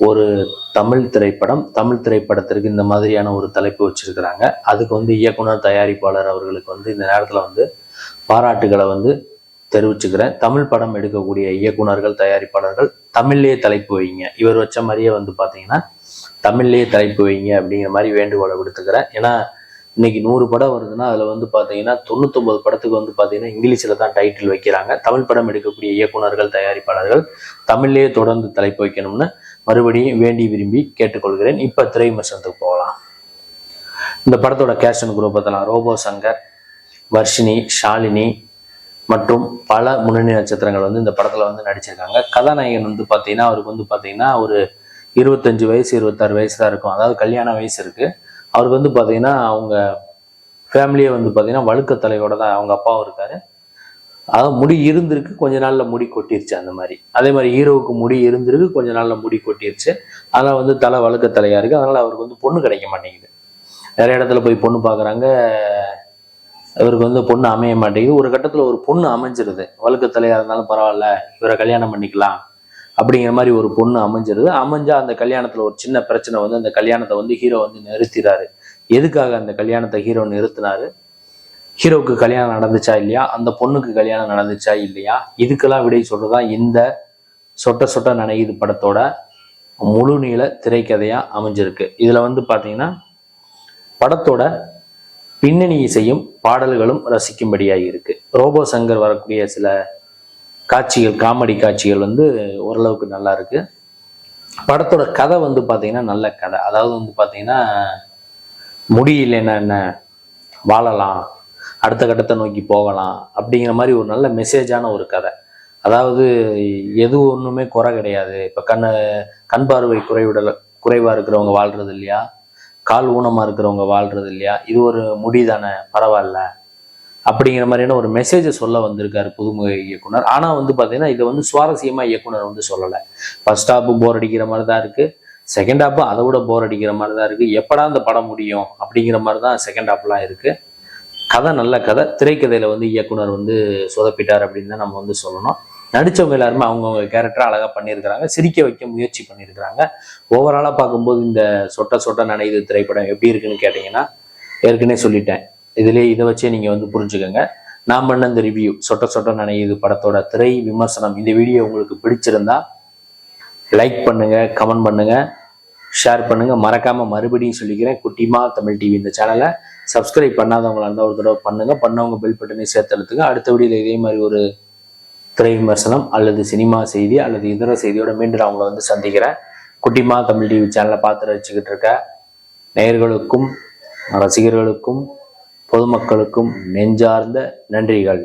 ஒரு தமிழ் திரைப்படம் தமிழ் திரைப்படத்திற்கு இந்த மாதிரியான ஒரு தலைப்பு வச்சிருக்கிறாங்க. அதுக்கு வந்து இயக்குனர் தயாரிப்பாளர் அவர்களுக்கு வந்து இந்த நேரத்தில் வந்து பாராட்டுகளை வந்து தெரிவிச்சுக்கிறேன். தமிழ் படம் எடுக்கக்கூடிய இயக்குனர்கள் தயாரிப்பாளர்கள் தமிழ்லேயே தலைப்பு வைங்க. இவர் வச்ச மாதிரியே வந்து பார்த்தீங்கன்னா தமிழ்லேயே தலைப்பு வைங்க அப்படிங்கிற மாதிரி வேண்டுகோளை விடுத்துக்கிறேன். ஏன்னா இன்னைக்கு நூறு படம் வருதுன்னா அதில் வந்து பார்த்தீங்கன்னா தொண்ணூத்தொம்பது படத்துக்கு வந்து பார்த்தீங்கன்னா இங்கிலீஷில் தான் டைட்டில் வைக்கிறாங்க. தமிழ் படம் எடுக்கக்கூடிய இயக்குனர்கள் தயாரிப்பாளர்கள் தமிழ்லேயே தொடர்ந்து தலைப்பு வைக்கணும்னு மறுபடியும் வேண்டி விரும்பி கேட்டுக்கொள்கிறேன். இப்போ திரை விமர்சனத்துக்கு போகலாம். இந்த படத்தோட கேஷன் குரூப் பார்த்தலாம் ரோபோ சங்கர் வர்ஷினி ஷாலினி மற்றும் பல முன்னணி நட்சத்திரங்கள் வந்து இந்த படத்தில் வந்து நடிச்சிருக்காங்க. கதாநாயகன் வந்து பார்த்தீங்கன்னா அவருக்கு வந்து பார்த்தீங்கன்னா ஒரு இருபத்தஞ்சு வயசு இருபத்தாறு வயசு தான் இருக்கும். அதாவது கல்யாண வயசு இருக்குது அவருக்கு வந்து பார்த்தீங்கன்னா அவங்க ஃபேமிலியே வந்து பார்த்தீங்கன்னா வழுக்க தலையோட தான் அவங்க அப்பாவும் இருக்காரு. அதாவது முடி இருந்திருக்கு கொஞ்ச நாள்ல முடி கொட்டிருச்சு அந்த மாதிரி. அதே மாதிரி ஹீரோவுக்கு முடி இருந்திருக்கு கொஞ்ச நாள்ல முடி கொட்டிருச்சு. அதனால வந்து தலை வழுக்க தலையா இருக்கு. அதனால அவருக்கு வந்து பொண்ணு கிடைக்க மாட்டேங்குது. நிறைய இடத்துல போய் பொண்ணு பார்க்குறாங்க. இவருக்கு வந்து பொண்ணு அமைய மாட்டேங்குது. ஒரு கட்டத்தில் ஒரு பொண்ணு அமைஞ்சிருது. வழுக்க தலையா இருந்தாலும் பரவாயில்ல இவரை கல்யாணம் பண்ணிக்கலாம் அப்படிங்கிற மாதிரி ஒரு பொண்ணு அமைஞ்சிருது. அமைஞ்சா அந்த கல்யாணத்துல ஒரு சின்ன பிரச்சனை வந்து அந்த கல்யாணத்தை வந்து ஹீரோ வந்து நிறுத்திறாரு. எதுக்காக அந்த கல்யாணத்தை ஹீரோ நிறுத்தினாரு? ஹீரோவுக்கு கல்யாணம் நடந்துச்சா இல்லையா? அந்த பொண்ணுக்கு கல்யாணம் நடந்துச்சா இல்லையா? இதுக்கெல்லாம் விடை சொல்றதுதான் இந்த சொட்ட சொட்ட நனையுது படத்தோட முழு நீள திரைக்கதையா அமைஞ்சிருக்கு. இதுல வந்து பாத்தீங்கன்னா படத்தோட பின்னணி இசையும் பாடல்களும் ரசிக்கும்படியாக இருக்கு. ரோபோ சங்கர் வரக்கூடிய சில காட்சிகள் காமெடி காட்சிகள் வந்து ஓரளவுக்கு நல்லா இருக்கு. படத்தோட கதை வந்து பார்த்தீங்கன்னா நல்ல கதை. அதாவது வந்து பார்த்தீங்கன்னா முடியலன்னா என்ன? வாழலாம். அடுத்த கட்டத்தை நோக்கி போகலாம் அப்படிங்கிற மாதிரி ஒரு நல்ல மெசேஜான ஒரு கதை. அதாவது எது ஒன்றுமே குறை கிடையாது. இப்போ கண் கண் பார்வை குறைவிடல குறைவாக இருக்கிறவங்க வாழ்றது இல்லையா? கால் ஊனமாக இருக்கிறவங்க வாழ்றது இல்லையா? இது ஒரு முடி தானே பரவாயில்ல. அப்படிங்கிற மாதிரியான ஒரு மெசேஜை சொல்ல வந்திருக்காரு புதுமுக இயக்குனர். ஆனால் வந்து பார்த்தீங்கன்னா இதை வந்து சுவாரஸ்யமாக இயக்குனர் வந்து சொல்லலை. ஃபர்ஸ்ட் ஹாப்பு போர் அடிக்கிற மாதிரி தான் இருக்குது செகண்ட் ஹாப்பு அதை விட போர் அடிக்கிற மாதிரி தான் இருக்குது எப்படா இந்த படம் முடியும் அப்படிங்கிற மாதிரி தான் செகண்ட் ஹாப்லாம் இருக்குது கதை நல்ல கதை. திரைக்கதையில் வந்து இயக்குனர் வந்து சொதப்பிட்டார் அப்படின்னு தான் நம்ம வந்து சொல்லணும். நடித்தவங்க எல்லாருமே அவங்கவுங்க கேரக்டராக அழகாக பண்ணியிருக்கிறாங்க. சிரிக்க வைக்க முயற்சி பண்ணியிருக்கிறாங்க. ஓவராலாக பார்க்கும்போது இந்த சொட்ட சொட்ட நனையுது திரைப்படம் எப்படி இருக்குன்னு கேட்டிங்கன்னா ஏற்கனவே சொல்லிட்டேன். இதுலேயே இதை வச்சே நீங்கள் வந்து புரிஞ்சுக்கோங்க. நான் பண்ண இந்த ரிவ்யூ சொட்ட சொட்ட நனையுது படத்தோட திரை விமர்சனம் இந்த வீடியோ உங்களுக்கு பிடிச்சிருந்தா லைக் பண்ணுங்கள் கமெண்ட் பண்ணுங்கள் ஷேர் பண்ணுங்கள் மறக்காமல் மறுபடியும் சொல்லிக்கிறேன். குட்டிமா தமிழ் டிவி இந்த சேனலை சப்ஸ்கிரைப் பண்ணாதவங்களா இருந்தால் ஒரு தடவை பண்ணுங்க. பண்ணவங்க பெல் பட்டனை சேர்த்தெழுத்துங்க. அடுத்த வீடியோல இதே மாதிரி ஒரு திரை விமர்சனம் அல்லது சினிமா செய்தி அல்லது இதர செய்தியோட மீண்டும் நான் வந்து சந்திக்கிறேன். குட்டிமா தமிழ் டிவி சேனலை பார்த்து ரசிச்சுக்கிட்டு இருக்க நேயர்களுக்கும் ரசிகர்களுக்கும் பொதுமக்களுக்கும் நெஞ்சார்ந்த நன்றிகள்.